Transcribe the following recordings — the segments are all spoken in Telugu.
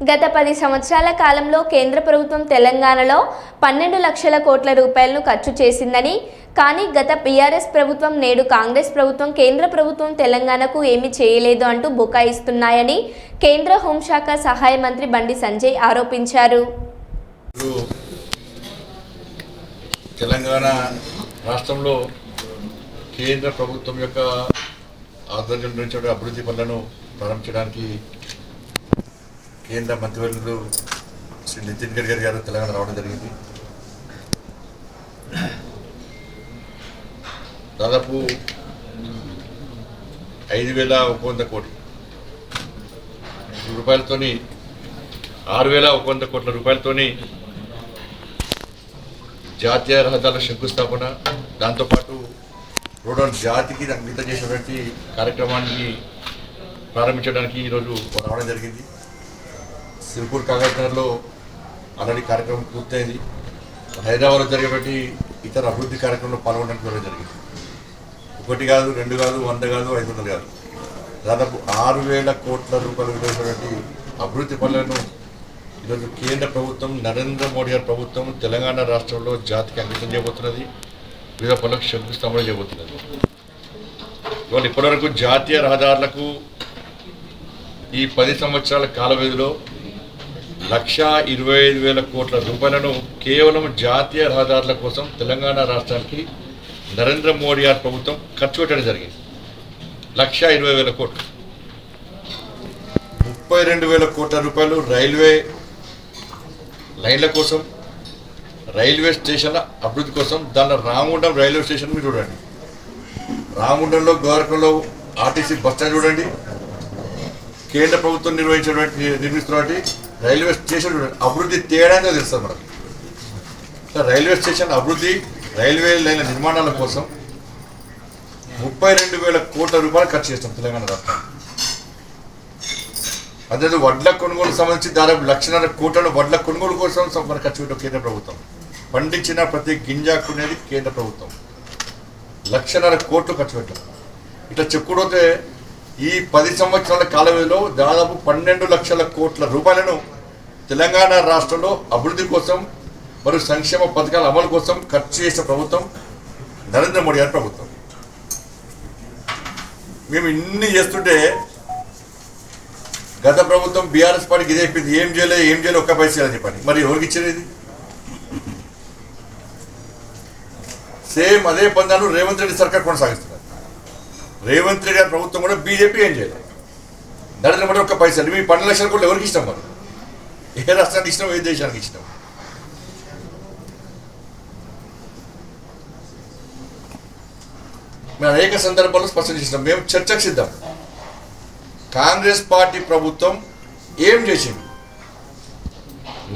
గత పది సంవత్సరాల కాలంలో కేంద్ర ప్రభుత్వం తెలంగాణలో పన్నెండు లక్షల కోట్ల రూపాయలను ఖర్చు చేసిందని కానీ గత బీఆర్ఎస్ ప్రభుత్వం నేడు కాంగ్రెస్ ప్రభుత్వం కేంద్ర ప్రభుత్వం తెలంగాణకు ఏమీ చేయలేదు అంటూ బుకాయిస్తున్నాయని కేంద్ర హోంశాఖ సహాయ మంత్రి బండి సంజయ్ ఆరోపించారు. తెలంగాణ రాష్ట్రంలో కేంద్ర ప్రభుత్వం యొక్క ఆధ్వర్యంలో అభివృద్ధి పనులను ప్రారంభించడానికి కేంద్ర మంత్రివర్యులు శ్రీ నితిన్ గడ్కరీ గారు తెలంగాణ రావడం జరిగింది? దాదాపు ఐదు వేల ఒక వంద కోట్లు. రూపాయలతోని ఆరు వేల ఒక వంద కోట్ల రూపాయలతోని జాతీయ రహదారుల శంకుస్థాపన దాంతోపాటు రోడ్డు జాతికి అంకితం చేసినటువంటి కార్యక్రమాన్ని ప్రారంభించడానికి ఈరోజు రావడం జరిగింది. సిరిపూర్ కాగజ్ నగర్లో ఆల్రెడీ కార్యక్రమం పూర్తయింది. హైదరాబాద్లో జరిగేటువంటి ఇతర అభివృద్ధి కార్యక్రమంలో పాల్గొనడానికి వెళ్ళడం జరిగింది. ఒకటి కాదు రెండు కాదు వంద కాదు ఐదు వందలు కాదు. దాదాపు ఆరు వేల కోట్ల రూపాయలు విలువైనటువంటి అభివృద్ధి పనులను ఈరోజు కేంద్ర ప్రభుత్వం నరేంద్ర మోడీ గారి ప్రభుత్వం తెలంగాణ రాష్ట్రంలో జాతికి అంకితం చేయబోతున్నది. వివిధ పనులకు శంకుస్థాపన చేయబోతున్నది. ఇవాళ ఇప్పటివరకు జాతీయ రహదారులకు ఈ పది సంవత్సరాల కాల వ్యవధిలో లక్షా ఇరవై ఐదు వేల కోట్ల రూపాయలను కేవలం జాతీయ రహదారుల కోసం తెలంగాణ రాష్ట్రానికి నరేంద్ర మోడీ గారి ప్రభుత్వం ఖర్చు పెట్టడం జరిగింది. లక్షా ఇరవై వేల కోట్లు. ముప్పై రెండు వేల కోట్ల రూపాయలు రైల్వే లైన్ల కోసం రైల్వే స్టేషన్ల అభివృద్ధి కోసం దాని రామగుండం రైల్వే స్టేషన్ మీరు చూడండి. రామగుండంలో గోరకంలో ఆర్టీసీ బస్ స్టాండ్ చూడండి. కేంద్ర ప్రభుత్వం నిర్వహించినటువంటి నిర్మిస్తున్నటువంటి రైల్వే స్టేషన్ అభివృద్ధి తేడానే తెలుస్తుంది మనకు. ఇట్లా రైల్వే స్టేషన్ అభివృద్ధి రైల్వే లైన్ల నిర్మాణాల కోసం ముప్పై రెండు వేల కోట్ల రూపాయలు ఖర్చు చేస్తాం తెలంగాణ రాష్ట్రం. అదే వడ్ల కొనుగోలు సంబంధించి దాదాపు లక్షన్నర కోట్లను వడ్ల కొనుగోలు కోసం మన ఖర్చు పెట్టాం కేంద్ర ప్రభుత్వం. పండించిన ప్రతి గింజాకునేది కేంద్ర ప్రభుత్వం. లక్షన్నర కోట్లు ఖర్చు పెట్టాం ఇట్లా చెప్పుకుంటే ఈ పది సంవత్సరాల కాల వ్యవధిలో దాదాపు పన్నెండు లక్షల కోట్ల రూపాయలను తెలంగాణ రాష్ట్రంలో అభివృద్ధి కోసం మరియు సంక్షేమ పథకాల అమలు కోసం ఖర్చు చేసిన ప్రభుత్వం నరేంద్ర మోడీ గారి ప్రభుత్వం. మేము ఇన్ని చేస్తుంటే గత ప్రభుత్వం బీఆర్ఎస్ పార్టీకి ఇదే చెప్పింది ఏం చేయలేదు ఏం చేయలేదు ఒక్క పైసలు అని చెప్పండి. మరి ఎవరికి ఇచ్చేది సేమ్ అదే పందాను రేవంత్ రెడ్డి సర్కార్ కొనసాగిస్తుంది. రేవంత్ రెడ్డి గారి ప్రభుత్వం కూడా బీజేపీ ఏం చేయలేదు నరేంద్ర కూడా ఒక్క పైసలు మీ పన్నెండు లక్షలు కూడా ఎవరికి ఇష్టం మరి ఏ రాష్ట్రానికి ఇష్టం ఏ దేశానికి ఇష్టం? మేము అనేక సందర్భాల్లో స్పష్టం చేసినాం. మేము చర్చకు సిద్ధం. కాంగ్రెస్ పార్టీ ప్రభుత్వం ఏం చేసింది?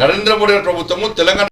నరేంద్ర మోడీ ప్రభుత్వము తెలంగాణ